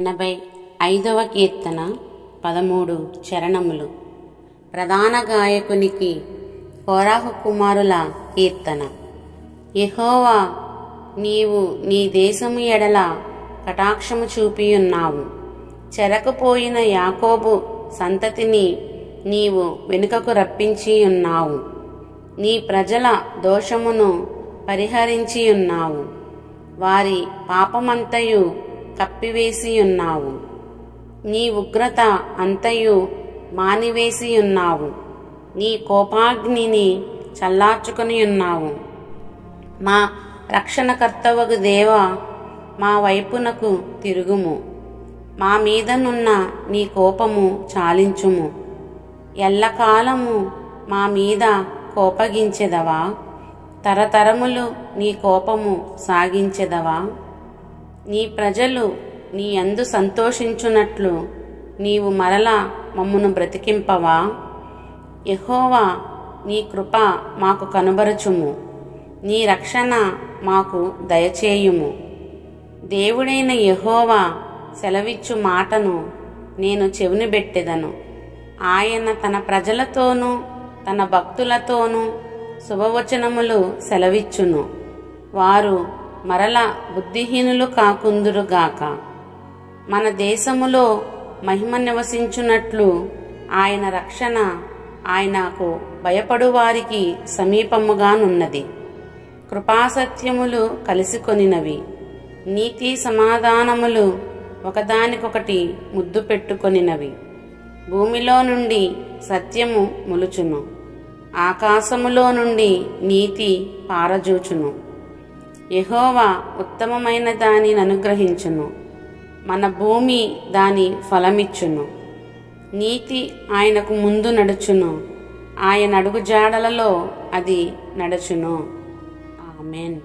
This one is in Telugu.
ఎనభై ఐదవ కీర్తన పదమూడు చరణములు. ప్రధాన గాయకునికి కోరాహు కుమారుల కీర్తన. యహోవా నీవు నీ దేశము ఎడల కటాక్షము చూపియున్నావు. చెరకుపోయిన యాకోబు సంతతిని నీవు వెనుకకు రప్పించి ఉన్నావు నీ ప్రజల దోషమును పరిహరించి ఉన్నావు వారి పాపమంతయు కప్పివేసి ఉన్నావు నీ ఉగ్రత అంతయు మానివేసి ఉన్నావు నీ కోపాగ్నిని చల్లార్చుకొని ఉన్నావు మా రక్షణకర్తవగు దేవ మా వైపునకు తిరుగుము. మా మీదనున్న నీ కోపము చాలించుము. ఎల్లకాలము మా మీద కోపగించెదవా? తరతరములు నీ కోపము సాగించెదవా? నీ ప్రజలు నీ అందు సంతోషించున్నట్లు నీవు మరలా మమ్మును బ్రతికింపవా? యహోవా నీ కృప మాకు కనుబరచుము. నీ రక్షణ మాకు దయచేయుము. దేవుడైన యహోవా సెలవిచ్చు మాటను నేను చెవినిబెట్టెదను ఆయన తన ప్రజలతోనూ తన భక్తులతోనూ శుభవచనములు సెలవిచ్చును. వారు మరల బుద్ధిహీనులు కాకుందురుగాక. మన దేశములో మహిమ నివసించున్నట్లు ఆయన రక్షణ ఆయనకు భయపడు వారికి సమీపముగానున్నది. కృపాసత్యములు కలిసికొనినవి. నీతి సమాధానములు ఒకదానికొకటి ముద్దు పెట్టుకొనినవి. భూమిలో నుండి సత్యము ములుచును. ఆకాశములో నుండి నీతి పారజూచును. యహోవా ఉత్తమమైన దానిని అనుగ్రహించును. మన భూమి దాని ఫలమిచ్చును. నీతి ఆయనకు ముందు నడుచును. ఆయన అడుగు జాడలలో అది నడుచును. ఆమెన్.